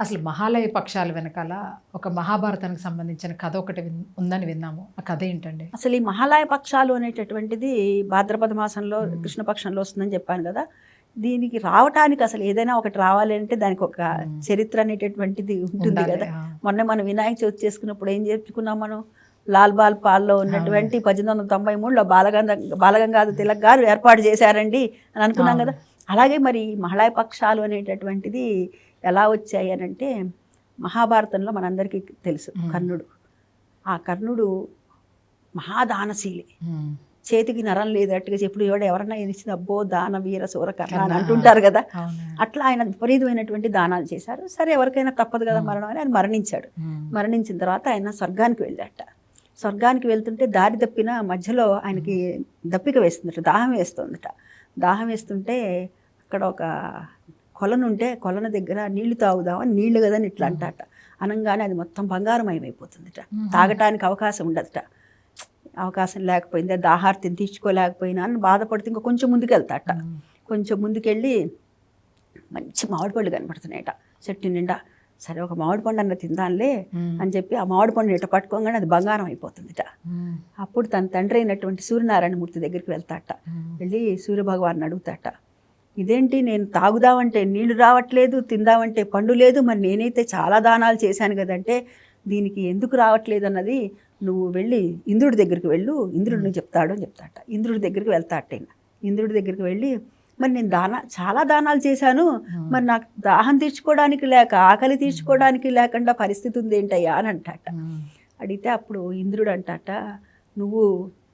అసలు మహాలయ పక్షాల వెనకాల ఒక మహాభారతానికి సంబంధించిన కథ ఒకటి ఉందని విన్నాము ఆ కథ ఏంటండి అసలు ఈ మహాలయ పక్షాలు అనేటటువంటిది భాద్రపద మాసంలో. కృష్ణపక్షంలో వస్తుందని చెప్పాను కదా దీనికి రావటానికి అసలు ఏదైనా ఒకటి రావాలి అంటే దానికి ఒక. చరిత్ర అనేటటువంటిది ఉంటుంది. కదా. మొన్న మనం వినాయక చవితి చేసుకున్నప్పుడు ఏం చెప్పుకున్నాం మనం లాల్ బాల్ పాల్లో ఉన్నటువంటి పద్దెనిమిది వందల తొంభై మూడులో బాలగంధ బాలగంగాధర తిలక్ గారు ఏర్పాటు చేశారండి అని అనుకున్నాం. కదా అలాగే మరి మహాలయ పక్షాలు అనేటటువంటిది ఎలా వచ్చాయి అని అంటే మహాభారతంలో మనందరికీ తెలుసు. కర్ణుడు ఆ కర్ణుడు మహాదానశీలి. చేతికి నరం లేదట్టుగా చెప్పుడు ఎవడు ఎవరన్నా ఇచ్చింది అబ్బో దాన వీర అని కర్ణ. అంటుంటారు కదా. అట్లా ఆయన విపరీతమైనటువంటి దానాలు చేశారు సరే ఎవరికైనా తప్పదు కదా. మరణం అని ఆయన మరణించాడు. మరణించిన తర్వాత ఆయన స్వర్గానికి వెళ్ళాట స్వర్గానికి వెళ్తుంటే దారి తప్పిన మధ్యలో ఆయనకి దప్పిక వేస్తుందట దాహం వేస్తుందట దాహం వేస్తుంటే అక్కడ ఒక కొలనుంటే కొలను దగ్గర నీళ్ళు తాగుదామని నీళ్ళు కదని ఇట్లా అంటాట అనగానే అది మొత్తం బంగారమయమైపోతుందట. తాగటానికి అవకాశం ఉండదట అవకాశం లేకపోయింది దాహార్తిని తీర్చుకోలేకపోయినా అని బాధపడుతూ ఇంకా కొంచెం ముందుకు వెళ్తాట. కొంచెం ముందుకెళ్ళి మంచి మామిడి పళ్ళు కనపడుతున్నాయట చెట్టు నిండా సరే ఒక మామిడి పండు అన్న తిందాంలే. అని చెప్పి ఆ మామిడి పండు ఇట పట్టుకోగానే అది బంగారం అయిపోతుందిట. అప్పుడు తన తండ్రి అయినటువంటి సూర్యనారాయణ మూర్తి దగ్గరికి వెళ్తాట. వెళ్ళి సూర్యభగవాన్ అడుగుతాట ఇదేంటి నేను తాగుదామంటే నీళ్ళు రావట్లేదు తిందామంటే పండు లేదు మరి నేనైతే చాలా దానాలు చేశాను కదంటే దీనికి ఎందుకు రావట్లేదు అన్నది నువ్వు వెళ్ళి ఇంద్రుడి దగ్గరికి వెళ్ళు ఇంద్రుడు నువ్వు చెప్తాడు అని చెప్తాట ఇంద్రుడి దగ్గరికి వెళ్తాట ఈయన. ఇంద్రుడి దగ్గరికి వెళ్ళి మరి నేను దాన చాలా దానాలు చేశాను. మరి నాకు దాహం తీర్చుకోవడానికి లేక ఆకలి తీర్చుకోవడానికి లేకుండా పరిస్థితి ఉంది ఏంటయ్యా అని అంటాట. అడిగితే అప్పుడు ఇంద్రుడు అంటాట నువ్వు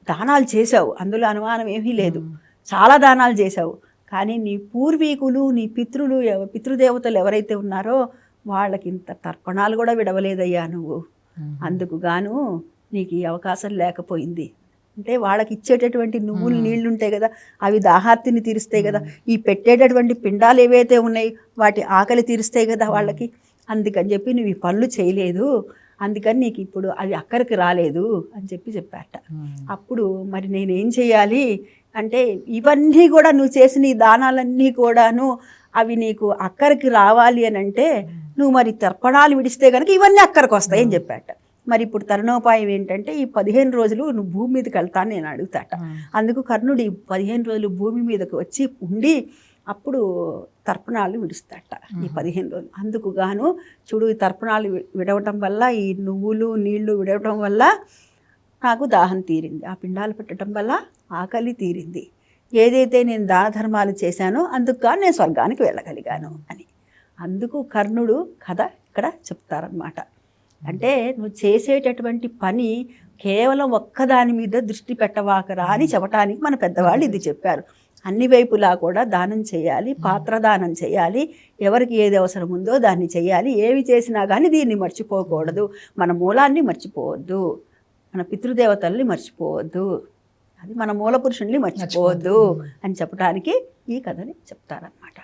దానాలు చేశావు అందులో అనుమానం ఏమీ లేదు. చాలా దానాలు చేశావు కానీ నీ పూర్వీకులు నీ పితృలు పితృదేవతలు ఎవరైతే ఉన్నారో వాళ్ళకి ఇంత తర్పణాలు కూడా విడవలేదయ్యా నువ్వు. అందుకు గాను నీకు ఈ అవకాశం లేకపోయింది అంటే వాళ్ళకి ఇచ్చేటటువంటి నువ్వులు. నీళ్ళు ఉంటాయి కదా అవి దాహార్తిని తీరుస్తాయి కదా ఈ పెట్టేటటువంటి పిండాలు ఏవైతే ఉన్నాయి వాటి ఆకలి తీరుస్తాయి కదా వాళ్ళకి అందుకని చెప్పి నువ్వు ఈ పనులు చేయలేదు అందుకని నీకు ఇప్పుడు అవి అక్కడికి రాలేదు అని చెప్పి చెప్పారట. అప్పుడు మరి నేనేం చేయాలి అంటే ఇవన్నీ కూడా నువ్వు చేసిన ఈ దానాలన్నీ కూడాను అవి నీకు అక్కడికి రావాలి అని అంటే నువ్వు మరి తర్పణాలు విడిస్తే కనుక ఇవన్నీ అక్కడికి వస్తాయి అని చెప్పాట. మరి ఇప్పుడు తరుణోపాయం ఏంటంటే ఈ పదిహేను రోజులు నువ్వు భూమి మీదకి వెళ్తాను నేను అడుగుతాట. అందుకు కర్ణుడు ఈ పదిహేను రోజులు భూమి మీదకి వచ్చి ఉండి అప్పుడు తర్పణాలు విడుస్తాట ఈ. పదిహేను రోజులు. అందుకు గాను చూడు ఈ తర్పణాలు విడవటం వల్ల ఈ నువ్వులు నీళ్ళు విడవటం వల్ల నాకు దాహం తీరింది. ఆ పిండాలు పెట్టడం వల్ల ఆకలి తీరింది. ఏదైతే నేను దాన ధర్మాలు చేశానో అందుకు నేను స్వర్గానికి వెళ్ళగలిగాను అని. అందుకు కర్ణుడు కథ ఇక్కడ చెప్తారనమాట అంటే నువ్వు చేసేటటువంటి పని కేవలం ఒక్కదాని మీద దృష్టి పెట్టవాకరా అని చెప్పటానికి మన పెద్దవాళ్ళు ఇది చెప్పారు. అన్ని వైపులా కూడా దానం చేయాలి పాత్ర దానం చేయాలి ఎవరికి ఏది అవసరం ఉందో దాన్ని చేయాలి ఏవి చేసినా కానీ దీన్ని మర్చిపోకూడదు. మన మూలాన్ని మర్చిపోవద్దు. మన పితృదేవతల్ని మర్చిపోవద్దు. అది మన మూల పురుషుల్ని మర్చిపోవద్దు మర్చిపోవద్దు. అని చెప్పడానికి ఈ కథని చెప్తారనమాట